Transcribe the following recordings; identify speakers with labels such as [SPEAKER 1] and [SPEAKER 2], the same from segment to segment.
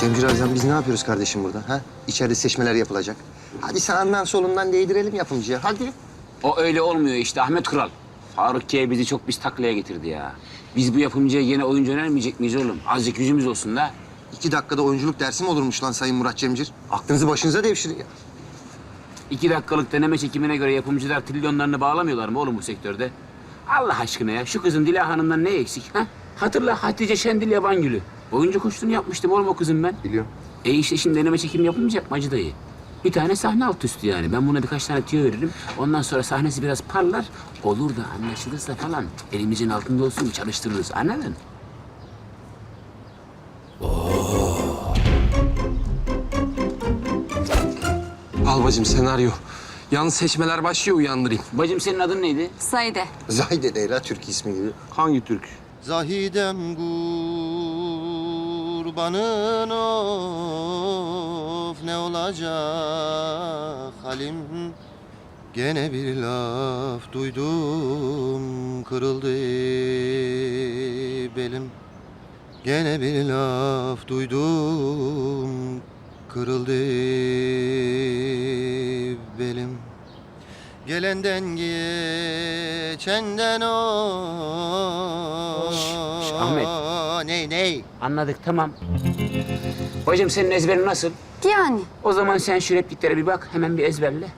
[SPEAKER 1] Cemcir Arzan biz ne yapıyoruz kardeşim burada? Ha? İçeride seçmeler yapılacak. Hadi sağından solundan değdirelim yapımcıya. Hadi.
[SPEAKER 2] O öyle olmuyor işte Ahmet Kural. Faruk K bizi çok biz taklaya getirdi ya. Biz bu yapımcıya yine oyuncu önermeyecek miyiz oğlum? Azıcık yüzümüz olsun da.
[SPEAKER 1] İki dakikada oyunculuk dersi mi olurmuş lan Sayın Murat Cemcir? Aklınızı başınıza devşirin ya.
[SPEAKER 2] İki dakikalık deneme çekimine göre yapımcılar trilyonlarını bağlamıyorlar mı oğlum bu sektörde? Allah aşkına ya şu kızın Dila Hanım'dan ne eksik ha? Hatırla Hatice Şendil Yabangül'ü. Oyuncu koştuğunu yapmıştım oğlum o kızın ben.
[SPEAKER 1] Biliyorum.
[SPEAKER 2] E işte şimdi deneme çekim yapılmayacak mı Hacı dayı? Bir tane sahne alt üstü yani. Ben buna birkaç tane tüyo veririm. Ondan sonra sahnesi biraz parlar. Olur da anlaşılırsa falan elimizin altında olsun çalıştırırız. Anladın?
[SPEAKER 3] Al bacım senaryo. Yalnız seçmeler başlıyor uyandırayım.
[SPEAKER 2] Bacım senin adın neydi?
[SPEAKER 4] Saide.
[SPEAKER 1] Zahide değil ha Türk ismi gibi.
[SPEAKER 3] Hangi Türk?
[SPEAKER 1] Zahidem kurbanın of ne olacak halim? Gene bir laf duydum kırıldı belim. Gene bir laf duydum kırıldı belim. Gelenden geçenden o
[SPEAKER 2] Ahmet.
[SPEAKER 1] Ney ney?
[SPEAKER 2] Anladık tamam. Bacım senin ezberin nasıl?
[SPEAKER 4] Yani
[SPEAKER 2] O zaman sen şu repliklere bir bak. Hemen bir ezberle.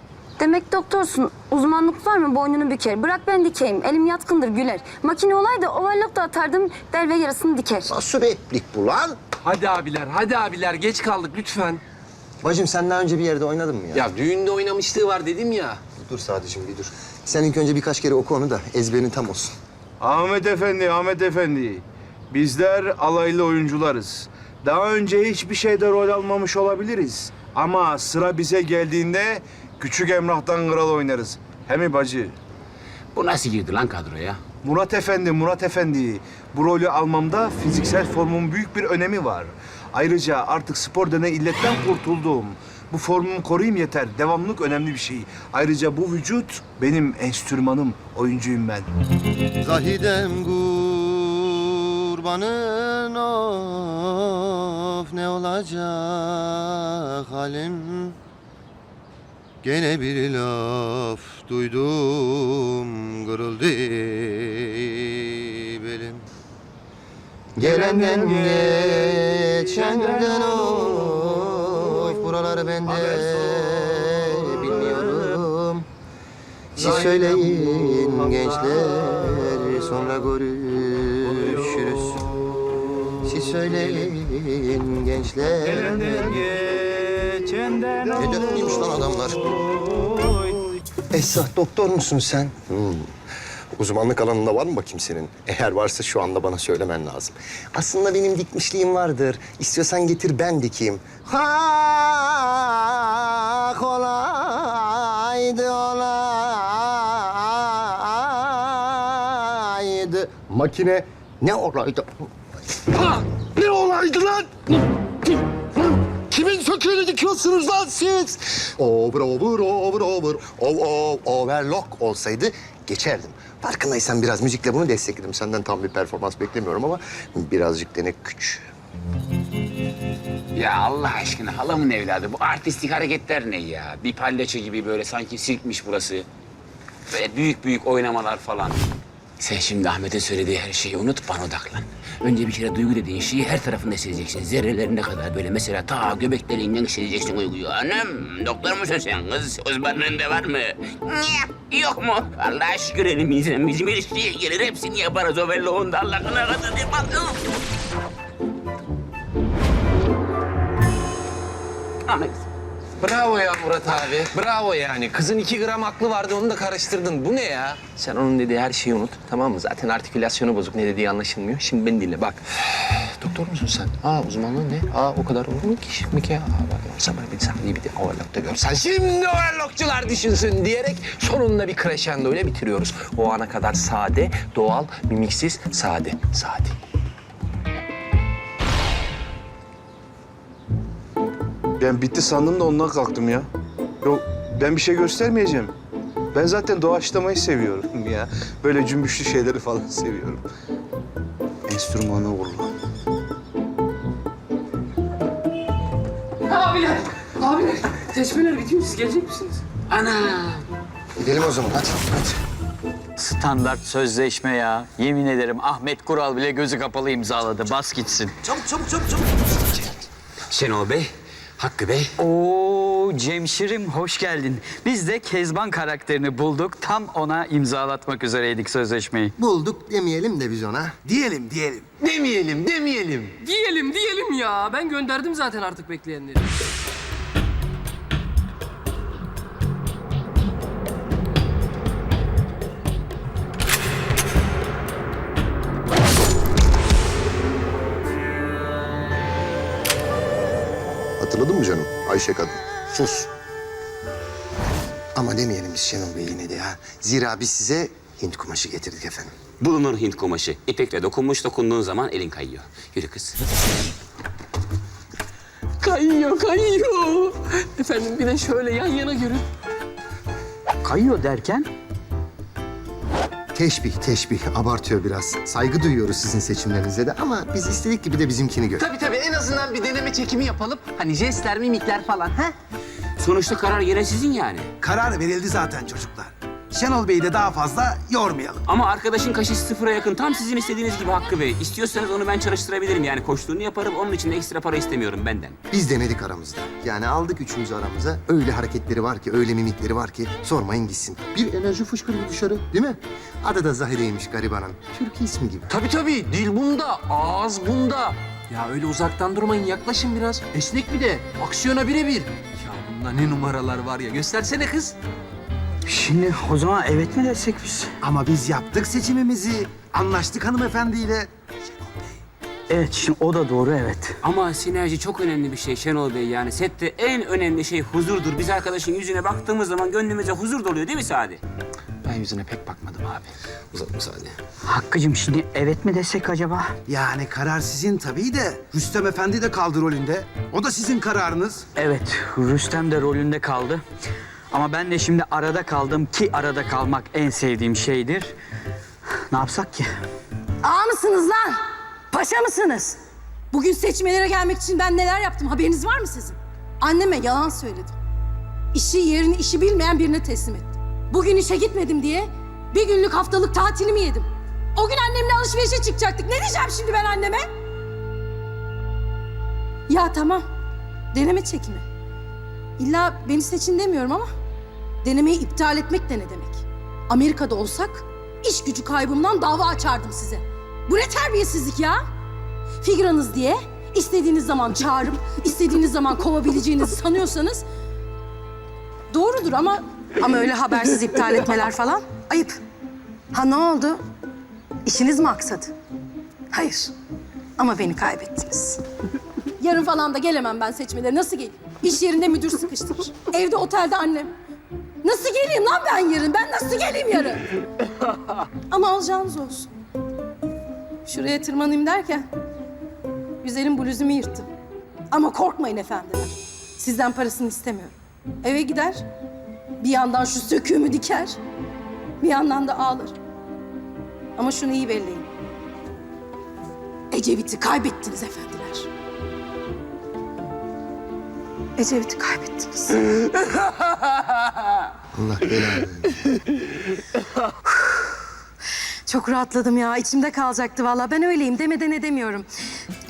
[SPEAKER 4] demek doktorsun. Uzmanlık var mı boynunu büker. Bırak ben dikeyim. Elim yatkındır güler. Makine olaydı overlock da atardım der ve yarısını diker.
[SPEAKER 1] Nasıl replik bu lan?
[SPEAKER 3] Hadi abiler, hadi abiler. Geç kaldık lütfen.
[SPEAKER 1] Bacım sen daha önce bir yerde oynadın mı ya?
[SPEAKER 3] Ya düğünde oynamışlığı var dedim ya.
[SPEAKER 1] Dur Sadıcığım bir dur. Sen ilk önce birkaç kere oku onu da ezberin tam olsun.
[SPEAKER 5] Ahmet Efendi, Ahmet Efendi. Bizler alaylı oyuncularız. Daha önce hiçbir şeyde rol almamış olabiliriz. Ama sıra bize geldiğinde Küçük Emrah'tan kral oynarız. He mi bacı?
[SPEAKER 2] Bu nasıl girdi lan kadroya?
[SPEAKER 5] Murat Efendi, Murat Efendi. Bu rolü almamda fiziksel formun büyük bir önemi var. Ayrıca artık spor denen illetten kurtuldum. Bu formumu koruyayım yeter. Devamlılık önemli bir şey. Ayrıca bu vücut benim enstrümanım. Oyuncuyum ben.
[SPEAKER 1] Zahidem kurbanın of ne olacak halim? Gene bir laf duydum kırıldı belim. Gelenden geçenden of buraları ben de bilmiyorum. Siz söyleyin gençler sonra görüşürüz. Söyleyin gençler. Ne dönmüyormuş lan adamlar? Esat doktor musun sen? Uzmanlık alanında var mı bakayım senin? Eğer varsa şu anda bana söylemen lazım. Aslında benim dikmişliğim vardır. İstiyorsan getir ben dikeyim. Ha kolaydı olaydı. Makine ne olaydı? Ha, ne olaydı lan? Kimin söküğünü dikiyorsunuz lan siz? Over, over, over, over, over, over, overlock olsaydı geçerdim. Farkındaysan biraz müzikle bunu destekledim. Senden tam bir performans beklemiyorum ama birazcık dene güç.
[SPEAKER 2] Ya Allah aşkına halamın evladı. Bu artistik hareketler ne ya? Bir palyaço gibi böyle sanki sirkmiş burası. Böyle büyük büyük oynamalar falan. Sen şimdi Ahmet'in söylediği her şeyi unut, bana odaklan. Önce bir kere duygu dediğin şeyi her tarafında hissedeceksin. Zerrelerine kadar böyle mesela ta göbeklerinden hissedeceksin duyguyu. Anam, doktor musun sen kız? Uzmanlığında var mı? Niye? Yok mu? Allah'a şükür elimizden bizim ilişkiye gelir. Hepsini yaparız o belli onda Allah'ına kadar. Ahmet.
[SPEAKER 3] Bravo ya Murat abi. Bravo yani. Kızın iki gram aklı vardı onu da karıştırdın. Bu ne ya?
[SPEAKER 6] Sen onun dediği her şeyi unut. Tamam mı? Zaten artikülasyonu bozuk. Ne dediği anlaşılmıyor. Şimdi beni dinle bak. Doktor musun sen? Aa uzmanlığın ne? Aa o kadar olur mu ki şimdi ki? Aa bak sabır bir saniye bir de overlock'ta görsen. Şimdi overlockçular düşünsün diyerek sonunda bir crescendo ile bitiriyoruz. O ana kadar sade, doğal, mimiksiz, sade. Sade.
[SPEAKER 5] Ben bitti sandım da ondan kalktım ya. Yok ben bir şey göstermeyeceğim. Ben zaten doğaçlamayı seviyorum ya. Böyle cümbüşlü şeyleri falan seviyorum. Enstrümanı kullan.
[SPEAKER 7] Abiler, abiler. Seçmeler bitiyor. Siz gelecek misiniz?
[SPEAKER 2] Ana!
[SPEAKER 1] Gidelim o zaman hadi. hadi.
[SPEAKER 8] Standart sözleşme ya. Yemin ederim Ahmet Kural bile gözü kapalı imzaladı. Bas gitsin.
[SPEAKER 2] Şenol Bey, Hakkı Bey.
[SPEAKER 8] Oo Cemşirim hoş geldin. Biz de Kezban karakterini bulduk. Tam ona imzalatmak üzereydik sözleşmeyi.
[SPEAKER 1] Bulduk demeyelim de biz ona.
[SPEAKER 5] Diyelim diyelim.
[SPEAKER 3] Demeyelim, demeyelim.
[SPEAKER 7] Diyelim, diyelim ya. Ben gönderdim zaten artık bekleyenleri.
[SPEAKER 1] Hatırladın mı canım? Ayşe kadın. Sus. Ama demeyelim biz Şenol Bey yine de ya. Zira biz size Hint kumaşı getirdik efendim.
[SPEAKER 2] Bulunur Hint kumaşı. İpekle dokunmuş, dokunduğun zaman elin kayıyor. Yürü kız.
[SPEAKER 7] Kayıyor, kayıyor. Efendim bir de şöyle yan yana görün.
[SPEAKER 8] Kayıyor derken
[SPEAKER 1] Teşbih, teşbih. Abartıyor biraz. Saygı duyuyoruz sizin seçimlerinize de ama biz istedik gibi de bizimkini gör.
[SPEAKER 6] Tabii tabii en azından bir deneme çekimi yapalım. Hani jestler, mimikler falan. ha?
[SPEAKER 2] Sonuçta karar yine sizin yani.
[SPEAKER 9] Karar verildi zaten çocuklar. Şenol Bey'i de daha fazla yormayalım.
[SPEAKER 2] Ama arkadaşın kaşesi sıfıra yakın. Tam sizin istediğiniz gibi Hakkı Bey. İstiyorsanız onu ben çalıştırabilirim. Yani koştuğunu yaparım. Onun için de ekstra para istemiyorum benden.
[SPEAKER 1] Biz denedik aramızda. Yani aldık üçümüzü aramıza. Öyle hareketleri var ki, öyle mimikleri var ki sormayın gitsin. Bir enerji fışkırıyor dışarı değil mi? Adı da Zahide'ymiş garibanın. Türk ismi gibi.
[SPEAKER 3] Tabii tabii, dil bunda, ağız bunda. Ya öyle uzaktan durmayın, yaklaşın biraz. Esnek bir de, aksiyona birebir. Ya bunda ne numaralar var ya, göstersene kız.
[SPEAKER 8] Şimdi o zaman evet mi desek biz?
[SPEAKER 9] Ama biz yaptık seçimimizi. Anlaştık hanımefendiyle.
[SPEAKER 8] Evet şimdi o da doğru evet.
[SPEAKER 2] Ama sinerji çok önemli bir şey Şenol Bey. Yani sette en önemli şey huzurdur. Biz arkadaşın yüzüne baktığımız zaman gönlümüze huzur doluyor değil mi Sadi?
[SPEAKER 6] Ben yüzüne pek bakmadım abi.
[SPEAKER 2] Uzatma Sadi.
[SPEAKER 8] Hakkı'cığım şimdi evet mi desek acaba?
[SPEAKER 9] Yani karar sizin tabii de. Rüstem Efendi de kaldı rolünde. O da sizin kararınız.
[SPEAKER 8] Evet Rüstem de rolünde kaldı. Ama ben de şimdi arada kaldım ki arada kalmak en sevdiğim şeydir. Ne yapsak ki?
[SPEAKER 10] Ağa mısınız lan? Paşa mısınız? Bugün seçmelere gelmek için ben neler yaptım haberiniz var mı sizin? Anneme yalan söyledim. İşi yerini işi bilmeyen birine teslim ettim. Bugün işe gitmedim diye bir günlük haftalık tatilimi yedim. O gün annemle alışverişe çıkacaktık. Ne diyeceğim şimdi ben anneme? Ya tamam. Deneme çekimi. İlla beni seçin demiyorum ama denemeyi iptal etmek de ne demek? Amerika'da olsak iş gücü kaybımdan dava açardım size. Bu ne terbiyesizlik ya? Figüranız diye istediğiniz zaman çağırıp istediğiniz zaman kovabileceğinizi sanıyorsanız doğrudur ama ama öyle habersiz iptal etmeler falan ayıp. Ha ne oldu? İşiniz mi aksadı? Hayır. Ama beni kaybettiniz. Yarın falan da gelemem ben seçmelere. Nasıl geleyim? İş yerinde müdür sıkıştırır. Evde otelde annem. Nasıl geleyim lan ben yarın? Ben nasıl geleyim yarın? Ama alacağınız olsun. Şuraya tırmanayım derken güzelim bluzumu yırttım. Ama korkmayın efendiler. Sizden parasını istemiyorum. Eve gider, bir yandan şu söküğümü diker, bir yandan da ağlar. Ama şunu iyi belleyin. Ecevit'i kaybettiniz efendiler. Ecevit'i kaybettiniz.
[SPEAKER 1] Allah belanı.
[SPEAKER 10] Çok rahatladım ya. İçimde kalacaktı vallahi. Ben öyleyim demeden edemiyorum.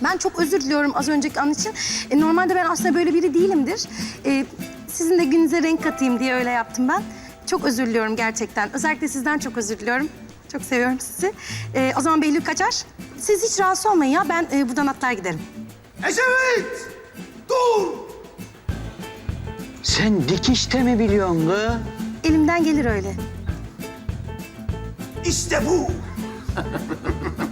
[SPEAKER 10] Ben çok özür diliyorum az önceki an için. E, normalde ben aslında böyle biri değilimdir. E, sizin de gününüze renk katayım diye öyle yaptım ben. Çok özür diliyorum gerçekten. Özellikle sizden çok özür diliyorum. Çok seviyorum sizi. E, o zaman Behlül kaçar. Siz hiç rahatsız olmayın ya. Ben e, buradan atlar giderim.
[SPEAKER 9] Ecevit! Dur!
[SPEAKER 8] Sen dikişte mi biliyorsun kız?
[SPEAKER 10] Elimden gelir öyle.
[SPEAKER 9] İşte bu.